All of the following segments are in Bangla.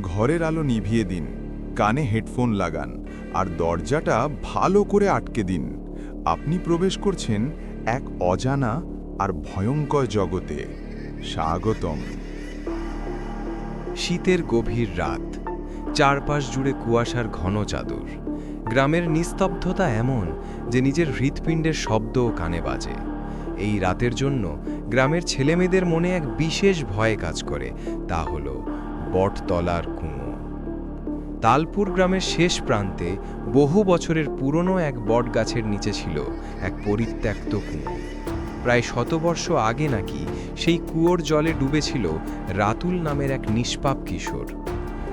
ঘরের আলো নিভিয়ে দিন, কানে হেডফোন লাগান, আর দরজাটা ভালো করে আটকে দিন। আপনি প্রবেশ করছেন এক অজানা আর ভয়ঙ্কর জগতে। স্বাগতম। শীতের গভীর রাত, চারপাশ জুড়ে কুয়াশার ঘন চাদর। গ্রামের নিস্তব্ধতা এমন যে নিজের হৃৎপিণ্ডের শব্দও কানে বাজে। এই রাতের জন্য গ্রামের ছেলেমেয়েদের মনে এক বিশেষ ভয় কাজ করে, তা হল বটতলার কুঁয়ো। তালপুর গ্রামের শেষ প্রান্তে বহু বছরের পুরনো এক বট গাছের নিচে ছিল এক পরিত্যক্ত কুঁয়ো। প্রায় শতবর্ষ আগে নাকি সেই কুয়োর জলে ডুবেছিল রাতুল নামের এক নিষ্পাপ কিশোর।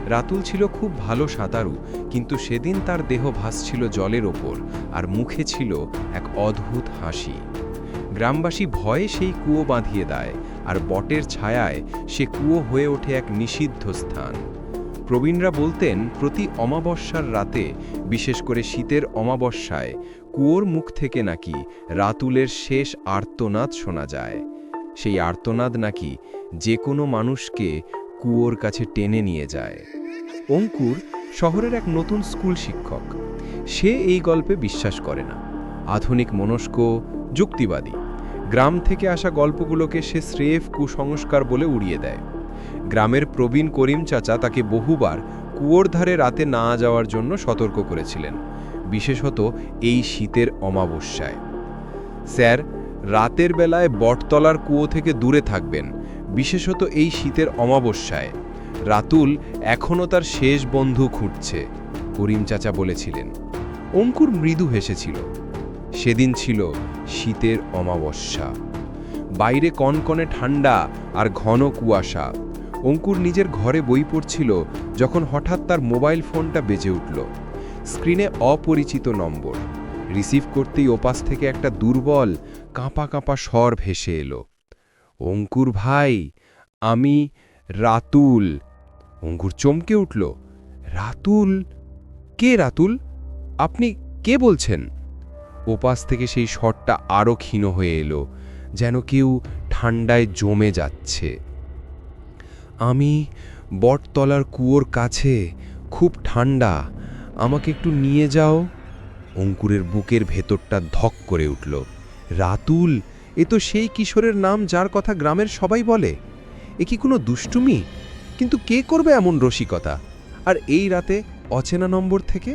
রাতুল ছিল খুব ভালো সাঁতারু, কিন্তু সেদিন তার দেহ ভাসছিল জলের ওপর আর মুখে ছিল এক অদ্ভুত হাসি। গ্রামবাসী ভয়ে সেই কুয়ো বাঁধিয়ে দেয় আর বটের ছায়ায় সে কুয়ো হয়ে ওঠে এক নিষিদ্ধ স্থান। প্রবীণরা বলতেন, প্রতি অমাবস্যার রাতে, বিশেষ করে শীতের অমাবস্যায়, কুয়োর মুখ থেকে নাকি রাতুলের শেষ আর্তনাদ শোনা যায়। সেই আর্তনাদ নাকি যে কোনো মানুষকে কুয়োর কাছে টেনে নিয়ে যায়। অঙ্কুর শহরের এক নতুন স্কুল শিক্ষক। সে এই গল্পে বিশ্বাস করে না। আধুনিক মনস্ক, যুক্তিবাদী। গ্রাম থেকে আসা গল্পগুলোকে সে স্রেফ কুসংস্কার বলে উড়িয়ে দেয়। গ্রামের প্রবীণ করিম চাচা তাকে বহুবার কুয়োর ধারে রাতে না যাওয়ার জন্য সতর্ক করেছিলেন, বিশেষত এই শীতের অমাবস্যায়। স্যার, রাতের বেলায় বটতলার কুয়ো থেকে দূরে থাকবেন, বিশেষত এই শীতের অমাবস্যায়। রাতুল এখনও তার শেষ বন্ধু খুঁটছে করিম চাচা বলেছিলেন। অঙ্কুর মৃদু হেসেছিল। সেদিন ছিল শীতের অমাবস্যা। বাইরে কনকনে ঠান্ডা আর ঘন কুয়াশা। অঙ্কুর নিজের ঘরে বই পড়ছিল যখন হঠাৎ তার মোবাইল ফোনটা বেজে উঠল। স্ক্রিনে অপরিচিত নম্বর। রিসিভ করতেই ওপাশ থেকে একটা দুর্বল, কাঁপা কাঁপা স্বর ভেসে এলো। অঙ্কুর ভাই, আমি রাতুল। অঙ্কুর চমকে উঠল। রাতুল? কে রাতুল? আপনি কে বলছেন? ওপাশ থেকে সেই স্বরটা আরও ক্ষীণ হয়ে এলো, যেন কেউ ঠান্ডায় জমে যাচ্ছে। আমি বটতলার কুয়োর কাছে, খুব ঠান্ডা, আমাকে একটু নিয়ে যাও। অঙ্কুরের বুকের ভেতরটা ধক করে উঠল। রাতুল, এ তো সেই কিশোরের নাম যার কথা গ্রামের সবাই বলে। এ কি কোনো দুষ্টুমি? কিন্তু কে করবে এমন রসিকতা? আর এই রাতে অচেনা নম্বর থেকে?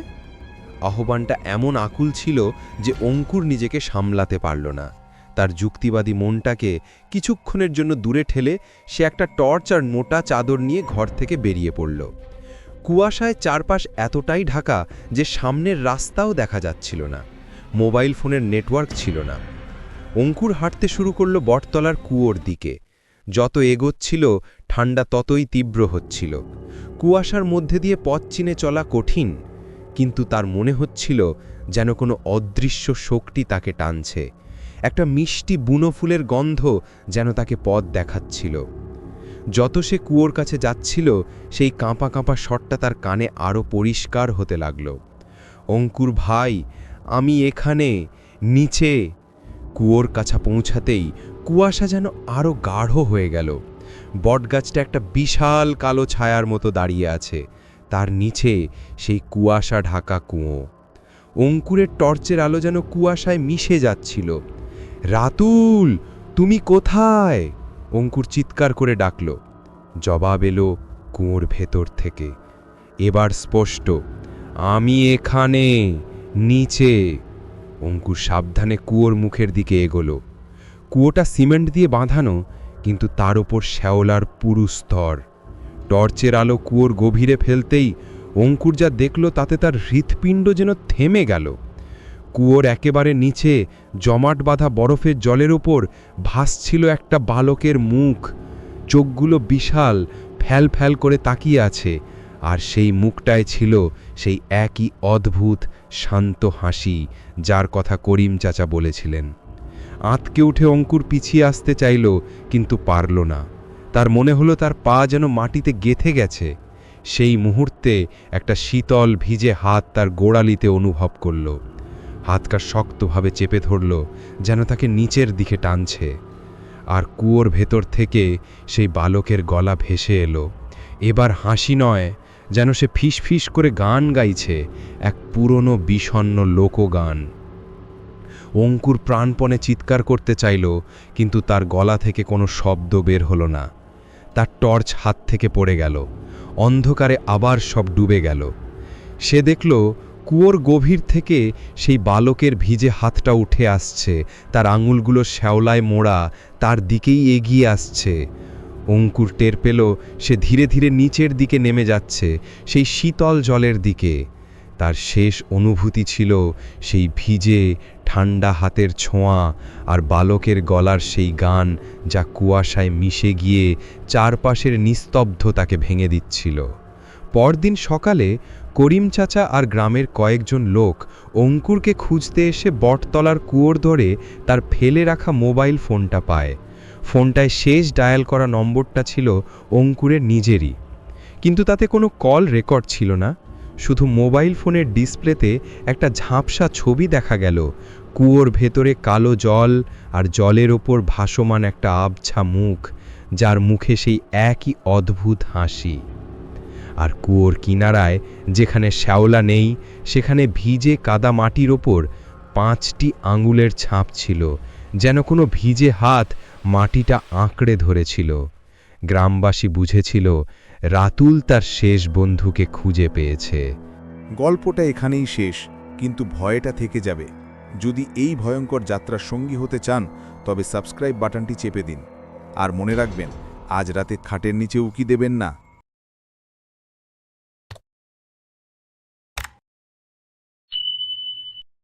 আহ্বানটা এমন আকুল ছিল যে অঙ্কুর নিজেকে সামলাতে পারল না। তার যুক্তিবাদী মনটাকে কিছুক্ষণের জন্য দূরে ঠেলে সে একটা টর্চ আর মোটা চাদর নিয়ে ঘর থেকে বেরিয়ে পড়ল। কুয়াশায় চারপাশ এতটাই ঢাকা যে সামনের রাস্তাও দেখা যাচ্ছিল না। মোবাইল ফোনের নেটওয়ার্ক ছিল না। অঙ্কুর হাঁটতে শুরু করল বটতলার কুয়োর দিকে। যত এগোচ্ছিল, ঠান্ডা ততই তীব্র হচ্ছিল। কুয়াশার মধ্যে দিয়ে পথ চিনে চলা কঠিন। কিন্তু তার মনে হচ্ছিল যেন কোনো অদৃশ্য শক্তি তাকে টানছে। একটা মিষ্টি বুনো ফুলের গন্ধ যেন তাকে পথ দেখাচ্ছিল। যত সে কুয়োর কাছে যাচ্ছিল, সেই কাঁপা কাঁপা শটটা তার কানে আরও পরিষ্কার হতে লাগল। অঙ্কুর ভাই, আমি এখানে, নিচে। কুয়োর কাছা পৌঁছাতেই কুয়াশা যেন আরও গাঢ় হয়ে গেল। বটগাছটা একটা বিশাল কালো ছায়ার মতো দাঁড়িয়ে আছে। তার নিচে সেই কুয়াশা ঢাকা কুঁয়ো। অঙ্কুরের টর্চের আলো যেন কুয়াশায় মিশে যাচ্ছিল। রাতুল, তুমি কোথায়? অঙ্কুর চিৎকার করে ডাকল। জবাব এলো কুয়োর ভেতর থেকে। এবার স্পষ্ট, আমি এখানে, নিচে। অঙ্কুর সাবধানে কুয়োর মুখের দিকে এগোলো। কুয়োটা সিমেন্ট দিয়ে বাঁধানো, কিন্তু তার ওপর শ্যাওলার পুরু স্তর। টর্চের আলো কুয়োর গভীরে ফেলতেই অঙ্কুর যা দেখল তাতে তার হৃৎপিণ্ড যেন থেমে গেল। কুয়োর একেবারে নিচে জমাট বাঁধা বরফের জলের ওপর ভাসছিল একটা বালকের মুখ। চোখগুলো বিশাল ফ্যাল ফ্যাল করে তাকিয়ে আছে, আর সেই মুখটায় ছিল সেই একই অদ্ভুত, শান্ত হাসি যার কথা করিম চাচা বলেছিলেন। আঁতকে উঠে অঙ্কুর পিছিয়ে আসতে চাইল, কিন্তু পারল না। তার মনে হলো তার পা যেন মাটিতে গেথে গেছে। সেই মুহূর্তে একটা শীতল ভিজে হাত তার গোড়ালিতে অনুভব করল। হাতটা শক্তভাবে চেপে ধরল, যেন তাকে নিচের দিকে টানছে। আর কুয়োর ভেতর থেকে সেই বালকের গলা ভেসে এলো। এবার হাসি নয়, যেন সে ফিস করে গান গাইছে, এক পুরনো বিষণ্ণ লোকগান। অঙ্কুর প্রাণপণে চিৎকার করতে চাইল, কিন্তু তার গলা থেকে কোনো শব্দ বের হলো না। তার টর্চ হাত থেকে পড়ে গেল। অন্ধকারে আবার সব ডুবে গেল। সে দেখল, কুয়োর গভীর থেকে সেই বালকের ভিজে হাতটা উঠে আসছে, তার আঙুলগুলো শ্যাওলায় মোড়া, তার দিকেই এগিয়ে আসছে। অঙ্কুর টের পেল, সে ধীরে ধীরে নিচের দিকে নেমে যাচ্ছে, সেই শীতল জলের দিকে। তার শেষ অনুভূতি ছিল সেই ভিজে ঠান্ডা হাতের ছোঁয়া আর বালকের গলার সেই গান যা কুয়াশায় মিশে গিয়ে চারপাশের নিস্তব্ধতাকে ভেঙে দিচ্ছিল। পরদিন সকালে করিম চাচা আর গ্রামের কয়েকজন লোক অঙ্কুরকে খুঁজতে এসে বটতলার কুয়োর ধরে তার ফেলে রাখা মোবাইল ফোনটা পায়। ফোনটায় শেষ ডায়াল করা নম্বরটা ছিল অঙ্কুরের নিজেরই। কিন্তু তাতে কোনো কল রেকর্ড ছিল না। শুধু মোবাইল ফোনের ডিসপ্লেতে একটা ঝাপসা ছবি দেখা গেল। কুয়োর ভেতরে কালো জল আর জলের ওপর ভাসমান একটা আবছা মুখ, যার মুখে সেই একই অদ্ভুত হাসি। আর কুয়োর কিনারায় যেখানে শ্যাওলা নেই, সেখানে ভিজে কাদা মাটির ওপর পাঁচটি আঙুলের ছাপ ছিল, যেন কোনো ভিজে হাত মাটিটা আঁকড়ে ধরেছিল। গ্রামবাসী বুঝেছিল রাতুল তার শেষ বন্ধুকে খুঁজে পেয়েছে। গল্পটা এখানেই শেষ, কিন্তু ভয়টা থেকে যাবে। যদি এই ভয়ঙ্কর যাত্রার সঙ্গী হতে চান, তবে সাবস্ক্রাইব বাটনটি চেপে দিন। আর মনে রাখবেন, আজ রাতে খাটের নিচে উকি দেবেন না।